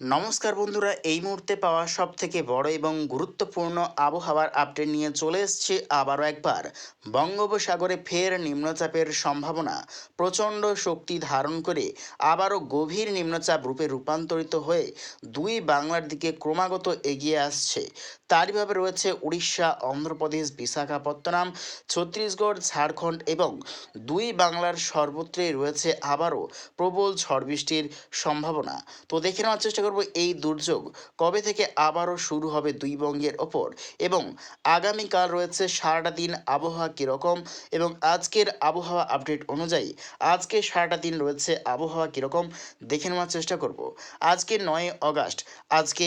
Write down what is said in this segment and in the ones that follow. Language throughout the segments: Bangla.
নমস্কার বন্ধুরা, এই মুহূর্তে পাওয়া সব থেকে বড় এবং গুরুত্বপূর্ণ আবহাওয়ার আপডেট নিয়ে চলে এসছে আবারও একবার। বঙ্গোপসাগরে ফের নিম্নচাপের সম্ভাবনা। প্রচণ্ড শক্তি ধারণ করে আবারও গভীর নিম্নচাপ রূপে রূপান্তরিত হয়ে দুই বাংলার দিকে ক্রমাগত এগিয়ে আসছে। তারইভাবে রয়েছে উড়িষ্যা, অন্ধ্রপ্রদেশ, বিশাখাপত্তনম, ছত্তিশগড়, ঝাড়খণ্ড এবং দুই বাংলার সর্বত্রই রয়েছে আবারও প্রবল ঝড় বৃষ্টির সম্ভাবনা। তো দেখে নেওয়ার চেষ্টা করব এই দুর্যোগ কবে থেকে আবারও শুরু হবে দুই বঙ্গের ওপর? এবং আগামীকাল রয়েছে সারাটা দিন আবহাওয়া কীরকম? এবং আজকের আবহাওয়া আপডেট অনুযায়ী আজকে সারাটা দিন রয়েছে আবহাওয়া কীরকম? দেখে নেওয়ার চেষ্টা করব। আজকে নয় অগাস্ট, আজকে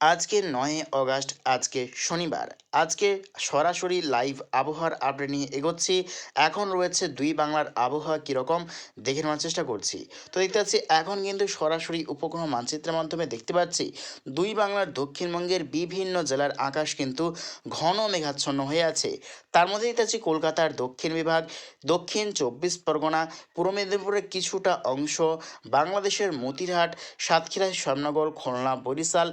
আজকে নয় অগাস্ট, আজকে শনিবার। আজকে সরাসরি লাইভ আবহাওয়ার আপডেট নিয়ে এগোচ্ছি। এখন রয়েছে দুই বাংলার আবহাওয়া কীরকম, দেখে নেওয়ার চেষ্টা করছি। তো দেখতে পাচ্ছি, এখন কিন্তু সরাসরি উপগ্রহ মানচিত্রের মাধ্যমে দেখতে পাচ্ছি, দুই বাংলার দক্ষিণবঙ্গের বিভিন্ন জেলার আকাশ কিন্তু ঘন মেঘাচ্ছন্ন হয়ে আছে। তার মধ্যে দেখতে পাচ্ছি কলকাতার দক্ষিণ বিভাগ, দক্ষিণ চব্বিশ পরগনা, পূর্ব মেদিনীপুরের কিছুটা অংশ, বাংলাদেশের মতিরহাট, সাতক্ষীরা, শ্যামনগর, খুলনা, বরিশাল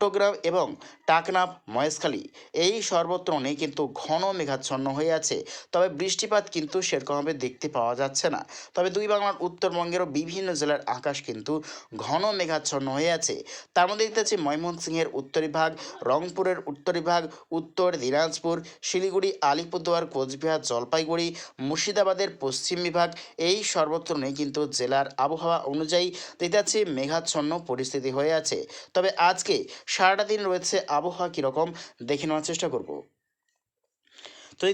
চট্টগ্রাম এবং টাকনাফ, মহেশখালী। এই সর্বত্র নেই কিন্তু ঘন মেঘাচ্ছন্ন হয়ে আছে। তবে বৃষ্টিপাত কিন্তু সেরকমভাবে দেখতে পাওয়া যাচ্ছে না। তবে দুই বাংলার উত্তরবঙ্গেরও বিভিন্ন জেলার আকাশ কিন্তু ঘন মেঘাচ্ছন্ন হয়ে আছে। তার মধ্যে দেখতে পাচ্ছি ময়মনসিংহের উত্তর বিভাগ, রংপুরের উত্তর বিভাগ, উত্তর দিনাজপুর, শিলিগুড়ি, আলিপুরদুয়ার, কোচবিহার, জলপাইগুড়ি, মুর্শিদাবাদের পশ্চিম বিভাগ। এই সর্বত্র নেই কিন্তু জেলার আবহাওয়া অনুযায়ী দেখতে পাচ্ছি মেঘাচ্ছন্ন পরিস্থিতি হয়ে আছে। তবে আজকে সারাটা দিন রয়েছে আবহাওয়া কীরকম? দেখে নেওয়ার চেষ্টা করব। তো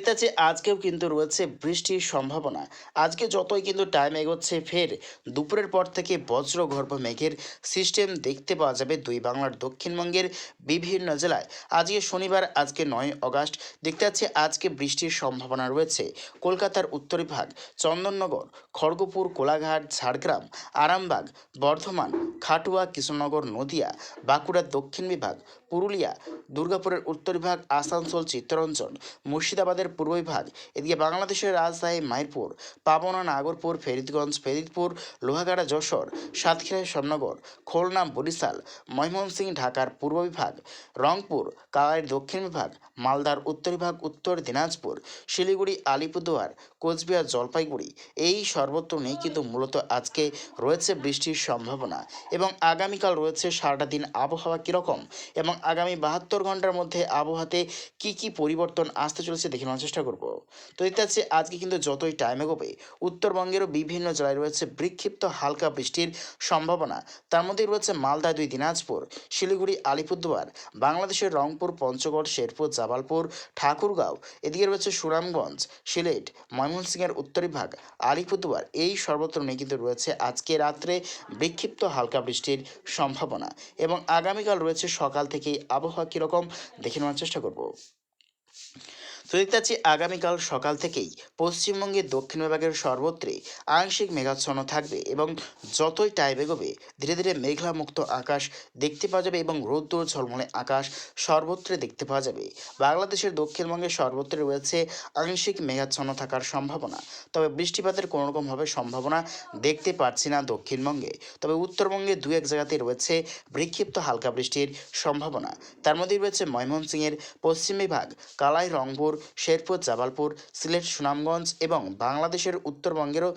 আজকেও কিন্তু রয়েছে বৃষ্টির সম্ভাবনা। আজকে যতই কিন্তু টাইম এগোচ্ছে, ফের দুপুরের পর থেকে বজ্রগর্ভ মেঘের সিস্টেম দেখতে পাওয়া যাবে দুই বাংলার দক্ষিণবঙ্গের বিভিন্ন জেলায়। আজকে শনিবার, আজকে নয় অগাস্ট, দেখতে পাচ্ছি আজকে বৃষ্টির সম্ভাবনা রয়েছে। কলকাতার উত্তর বিভাগ চন্দননগর, খড়গপুর, কোলাঘাট, ঝাড়গ্রাম, আরামবাগ, বর্ধমান, খাটুয়া, কৃষ্ণনগর, নদিয়া বাঁকুড়ার দক্ষিণ বিভাগ, পুরুলিয়া, দুর্গাপুরের উত্তর বিভাগ আসানসোল, চিত্তরঞ্জন মুর্শিদাবাদের পূর্ব বিভাগ এদিকে বাংলাদেশের রাজধানী মাইরপুর পাবনা, নাগরপুর, ফরিদগঞ্জ, ফরিদপুর, লোহাগাড়া, যশোর, সাতক্ষীরা শ্যামনগর খুলনা, বরিশাল, ময়মনসিংহ, ঢাকার পূর্ব বিভাগ রংপুর, কালাইয়ের দক্ষিণ বিভাগ, মালদার উত্তর বিভাগ, উত্তর দিনাজপুর, শিলিগুড়ি, আলিপুরদুয়ার, কোচবিহার, জলপাইগুড়ি, এই সর্বত্র নেই কিন্তু মূলত আজকে রয়েছে বৃষ্টির সম্ভাবনা এবং আগামীকাল রয়েছে সারাটা দিন আবহাওয়া কীরকম এবং আগামী বাহাত্তর ঘণ্টার মধ্যে আবহাওয়াতে কি কি পরিবর্তন আসতে চলেছে দেখে নেওয়ার চেষ্টা করব। তো দেখতে পাচ্ছি আজকে কিন্তু যতই টাইম এগোবে, উত্তরবঙ্গেরও বিভিন্ন জেলায় রয়েছে বিক্ষিপ্ত হালকা বৃষ্টির সম্ভাবনা। তার মধ্যেই রয়েছে মালদা দুই দিনাজপুর, শিলিগুড়ি, আলিপুরদুয়ার, বাংলাদেশের রংপুর, পঞ্চগড়, শেরপুর জাবালপুর ঠাকুরগাঁও। এদিকে রয়েছে সুনামগঞ্জ, সিলেট, ময়মনসিংহের উত্তর বিভাগ আলিপুরদুয়ার, এই সর্বত্র নেই কিন্তু রয়েছে আজকে রাত্রে বিক্ষিপ্ত হালকা বৃষ্টির সম্ভাবনা। এবং আগামীকাল রয়েছে সকাল থেকেই আবহাওয়া কীরকম, দেখে নেওয়ার চেষ্টা করব। দেখতে আগামীকাল সকাল থেকেই পশ্চিমবঙ্গের দক্ষিণ বিভাগের সর্বত্রে আংশিক মেঘাচ্ছন্ন থাকবে এবং যতই টাইম এগোবে, ধীরে ধীরে মেঘলা মুক্ত আকাশ দেখতে পাওয়া যাবে এবং রৌদ্র ঝলমলে আকাশ সর্বত্রে দেখতে পাওয়া যাবে। বাংলাদেশের দক্ষিণবঙ্গে সর্বত্রে রয়েছে আংশিক মেঘাচ্ছন্ন থাকার সম্ভাবনা। তবে বৃষ্টিপাতের কোনো রকমভাবে সম্ভাবনা দেখতে পাচ্ছি না দক্ষিণবঙ্গে। তবে উত্তরবঙ্গে দু এক জায়গাতে রয়েছে বিক্ষিপ্ত হালকা বৃষ্টির সম্ভাবনা। তার মধ্যেই রয়েছে ময়মনসিংহের পশ্চিম বিভাগ, কালাই, রংপুর শেরপুর জামালপুর সিলেট সুনামগঞ্জ এবং বাংলাদেশের উত্তরবঙ্গেরও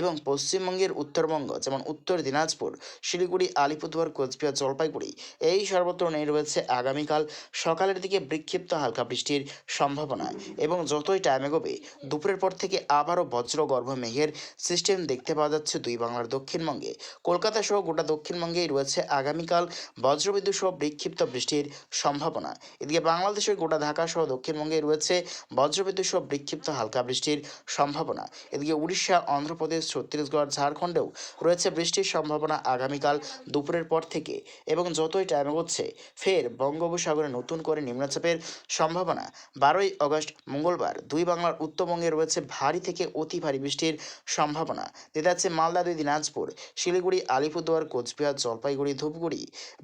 এবং পশ্চিমবঙ্গের উত্তরবঙ্গ, যেমন উত্তর দিনাজপুর, শিলিগুড়ি, আলিপুরদুয়ার, কোচবিহার, জলপাইগুড়ি, এই সর্বত্র নেই রয়েছে আগামীকাল সকালের দিকে বিক্ষিপ্ত হালকা বৃষ্টির সম্ভাবনা। এবং যতই টাইম এগোবে, দুপুরের পর থেকে আবারও বজ্রগর্ভ মেঘের সিস্টেম দেখতে পাওয়া যাচ্ছে দুই বাংলার দক্ষিণবঙ্গে। কলকাতা সহ গোটা দক্ষিণবঙ্গেই রয়েছে আগামীকাল বজ্রবিদ্যুৎ সহ বিক্ষিপ্ত বৃষ্টির সম্ভাবনা। এদিকে বাংলাদেশের গোটা ঢাকা সহ দক্ষিণবঙ্গে রয়েছে বজ্রবিদ্যুৎ সহ বিক্ষিপ্ত হালকা বৃষ্টির সম্ভাবনা। এদিকে উড়িষ্যা, অন্ধ্রপ্রদেশ ছত্তিশগড়, ঝাড়খণ্ডেও রয়েছে বৃষ্টির সম্ভাবনা আগামীকাল দুপুরের পর থেকে এবং যতই টাইম হচ্ছে ফের বঙ্গোপসাগরে নতুন করে নিম্নচাপের সম্ভাবনা। বারোই অগস্ট মঙ্গলবার, দুই বাংলার উত্তরবঙ্গে রয়েছে ভারী থেকে অতি ভারী বৃষ্টির সম্ভাবনা। যাচ্ছে মালদা, দুই দিনাজপুর, শিলিগুড়ি, আলিপুরদুয়ার, কোচবিহার, জলপাইগুড়ি, ধূপগুড়ি,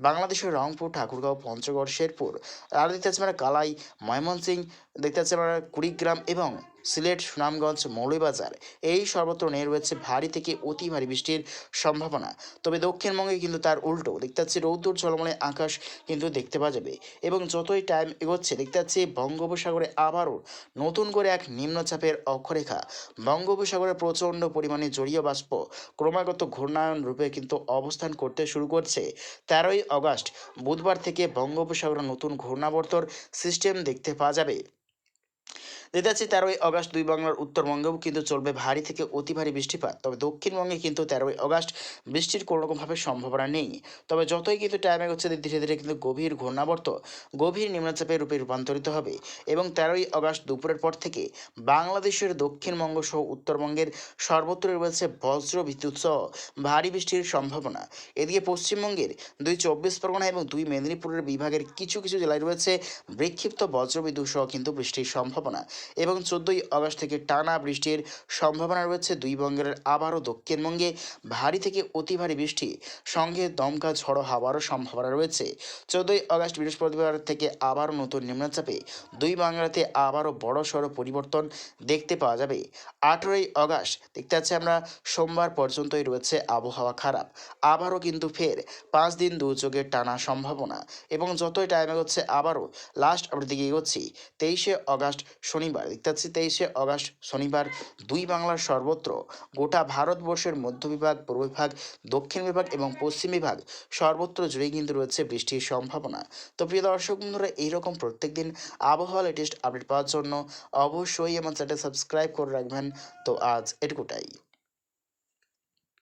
বাংলাদেশের রংপুর, ঠাকুরগাঁও, পঞ্চগড়, শেরপুর। আর দেখতে পাচ্ছি আমরা কালাই ময়মনসিং দেখতে পাচ্ছি আমরা কুড়িগ্রাম এবং সিলেট, সুনামগঞ্জ, মৌলভীবাজার। এই সর্বত্র নেই রয়েছে ভারী থেকে অতি ভারী বৃষ্টির সম্ভাবনা। তবে দক্ষিণবঙ্গে কিন্তু তার উল্টো। দেখতে পাচ্ছি রৌদ্র ঝলমলে আকাশ কিন্তু দেখতে পাওয়া যাবে। এবং যতই টাইম এগোচ্ছে, দেখতে পাচ্ছি বঙ্গোপসাগরে আবারও নতুন করে এক নিম্নচাপের অক্ষরেখা। বঙ্গোপসাগরে প্রচণ্ড পরিমাণে জলীয় বাষ্প ক্রমাগত ঘূর্ণায়ন রূপে কিন্তু অবস্থান করতে শুরু করছে। তেরোই আগস্ট বুধবার থেকে বঙ্গোপসাগরে নতুন ঘূর্ণাবর্তর সিস্টেম দেখতে পাওয়া যাবে। যাচ্ছি তেরোই আগস্ট দুই বাংলার উত্তরবঙ্গেও কিন্তু চলবে ভারী থেকে অতি ভারী বৃষ্টিপাত। তবে দক্ষিণবঙ্গে কিন্তু তেরোই আগস্ট বৃষ্টির কোনো রকমভাবে সম্ভাবনা নেই। তবে যতই কিন্তু টাইমে হচ্ছে ধীরে ধীরে কিন্তু গভীর ঘূর্ণাবর্ত, গভীর নিম্নচাপের রূপে রূপান্তরিত হবে। এবং তেরোই আগস্ট দুপুরের পর থেকে বাংলাদেশের দক্ষিণবঙ্গ সহ উত্তরবঙ্গের সর্বত্র রয়েছে বজ্র বিদ্যুৎ সহ ভারী বৃষ্টির সম্ভাবনা। এদিকে পশ্চিমবঙ্গের দুই চব্বিশ পরগনা এবং দুই মেদিনীপুরের বিভাগের কিছু কিছু জেলায় রয়েছে বিক্ষিপ্ত বজ্রবিদ্যুৎ সহ কিন্তু বৃষ্টির সম্ভাবনা। এবং চোদ্দোই আগস্ট থেকে টানা বৃষ্টির সম্ভাবনা রয়েছে দুই বঙ্গের আবারও দক্ষিণবঙ্গে। ভারী থেকে অতি ভারী বৃষ্টি, সঙ্গে দমকা ঝড়ো হাওয়ারও সম্ভাবনা রয়েছে। চোদ্দোই আগস্ট বৃহস্পতিবার থেকে আবারও নতুন নিম্নচাপে দুই বাংলাতে আবারও বড় সড়ো পরিবর্তন দেখতে পাওয়া যাবে। আঠেরোই আগস্ট, দেখতে পাচ্ছি আমরা, সোমবার পর্যন্তই রয়েছে আবহাওয়া খারাপ। আবারও কিন্তু ফের পাঁচ দিন দুর্যোগের টানা সম্ভাবনা। এবং যতই টাইম এগোচ্ছে, আবারও লাস্ট আমরা দিকে এগোচ্ছি। তেইশে আগস্ট শনিবার পাচ্ছি তেইশে অগাস্ট শনিবার, দুই বাংলার সর্বত্র গোটা ভারতবর্ষের মধ্য বিভাগ, পূর্ব বিভাগ, দক্ষিণ বিভাগ এবং পশ্চিম বিভাগ সর্বত্র জুড়ে কিন্তু রয়েছে বৃষ্টির সম্ভাবনা। তো প্রিয় দর্শক বন্ধুরা, এইরকম প্রত্যেক দিন আবহাওয়া লেটেস্ট আপডেট পাওয়ার জন্য অবশ্যই আমার চ্যানেল সাবস্ক্রাইব করে রাখবেন। তো আজ এটুকুটাই।